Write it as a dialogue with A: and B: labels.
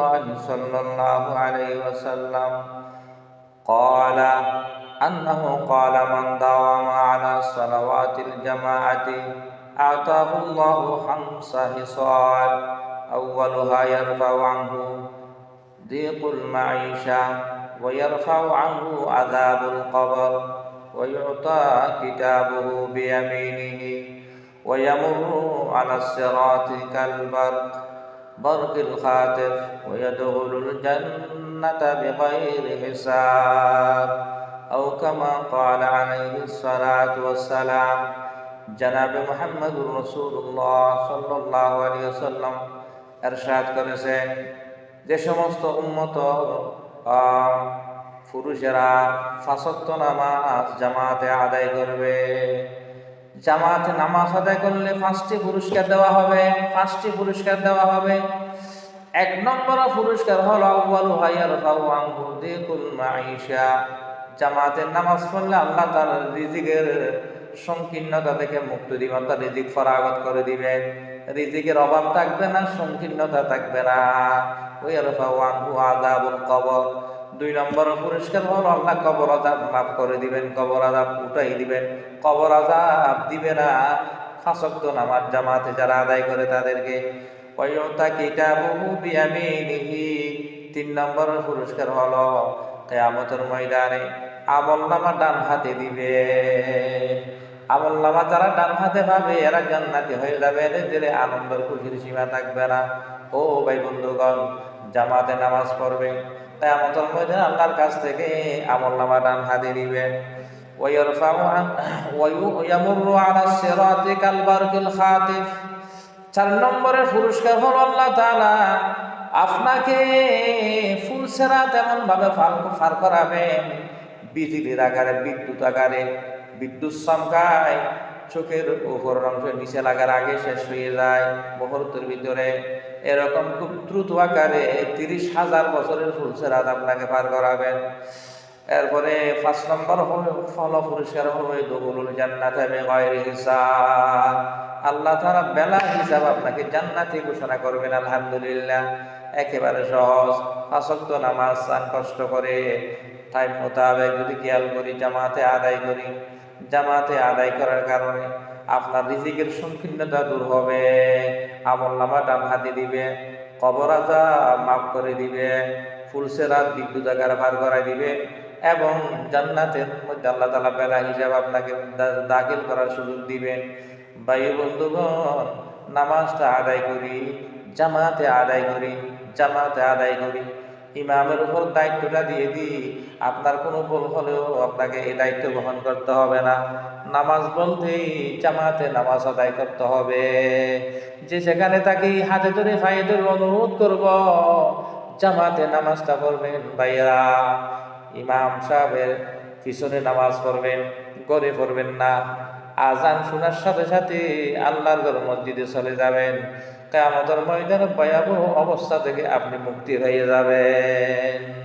A: الله صلى الله عليه وسلم قال أنه قال من داوم على صلوات الجماعة أعطاه الله خمس خصال أولها يرفع عنه ضيق المعيشة ويرفع عنه عذاب القبر ويعطى كتابه بيمينه ويمر على الصراط كالبرق برق الخاتف ويدخل الجنة بغير حساب أو كما قال عليه الصلاة والسلام جناب محمد رسول الله صلى الله عليه وسلم এরশাদ করেছেন যে সমস্ত উন্মত পুরুষেরা ফাসক্ত নামাজ জামাতে আদায় করবে জামাতে নামাজ আদায় করলে পাঁচটি পুরস্কার দেওয়া হবে। পাঁচটি পুরস্কার দেওয়া হবে। এক নম্বর পুরস্কার হল জামাতের নামাজ পড়লে আল্লাহ তার রিজিকের সংকীর্ণতা থেকে মুক্তি দিবেন তার রিজিক ফরাগত করে দিবেন। রিজিকের অভাব থাকবে না, সংকীর্ণতা থাকবে না। ওই আলফাউ আঙ্গু আদাবুল কবর। দুই নম্বর পুরস্কার হল আল্লাহ কবর আজাব মাফ করে দিবেন, কবর আজাব উঠাই দিবেন। কবর আজাব দিবে না ফাঁসক্ত নামাজ জামাতে যারা আদায় করে তাদেরকে। তিন নম্বর পুরস্কার হলো কেয়ামতের ময়দানে আমল নামা ডান হাতে দিবে। আমল নামা যারা ডান হাতে পাবে, এরা জান্নাতি হয়ে যাবে। এদের আনন্দের খুশির সীমা থাকবে না। ও ভাই বন্ধুগণ জামাতে নামাজ পড়বে কেয়ামতের ময়দানে আল্লাহর কাছ থেকে আমল নামা ডান হাতে দিবে ويرفع ويمر على الصراط كالبرق الخاطف চার নম্বরের পুরস্কার হল আল্লাহ তাআলা আপনাকে ফুল সেরা তেমন ভাবে ফার ফার করাবেন বিজলির আকারে বিদ্যুৎ আকারে বিদ্যুৎ চমকায় চোখের উপর অংশ নিচে লাগার আগে শেষ হয়ে যায়। মুহূর্তের ভিতরে এরকম খুব দ্রুত আকারে তিরিশ হাজার বছরের ফুলসেরাত আপনাকে পার করাবেন। এরপরে পাঁচ নম্বর হবে ফল পুরস্কার হবে দবুলুল জান্নাতে বেগয়রি হিসাব। আল্লাহ তারা বেলা হিসাব আপনাকে জান্নাতি ঘোষণা করবেন, আলহামদুলিল্লাহ। একেবারে সহজ। আসক্ত নামাজ চান কষ্ট করে টাইম মোতাবেক যদি খেয়াল করি, জামাতে আদায় করি জামাতে আদায় করার কারণে আপনার রিজিকের সংকীর্ণতা দূর হবে। আমল নামা ডান হাতে দিবে, কবর মাফ করে দিবে ফুলসেরাত বিদ্যুৎ আকার ভার করাই দিবে এবং জান্নাতের মধ্যে আল্লাহ তালা বেলা হিসাবে আপনাকে দাখিল করার সুযোগ দিবেন ভাই বন্ধুগণ, নামাজটা আদায় করি, জামাতে আদায় করি, জামাতে আদায় করি। ইমামের উপর দায়িত্বটা দিয়ে দিই। আপনার কোনো ভুল হলেও আপনাকে এই দায়িত্ব বহন করতে হবে না। নামাজ বলতেই জামাতে নামাজ আদায় করতে হবে। যে সেখানে তাকে হাতে ধরে ফাইয়ে ধরে অনুরোধ করব, জামাতে নামাজটা পড়বেন ভাইয়া ইমাম সাহেবের পিছনে নামাজ পড়বেন, গড়ে পড়বেন না। আজান শোনার সাথে সাথে আল্লাহর ঘর মসজিদে চলে যাবেন। কেমতের ময়দানে ভয়াবহ অবস্থা থেকে আপনি মুক্তি হয়ে যাবেন।